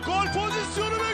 Gol pozisyonu ve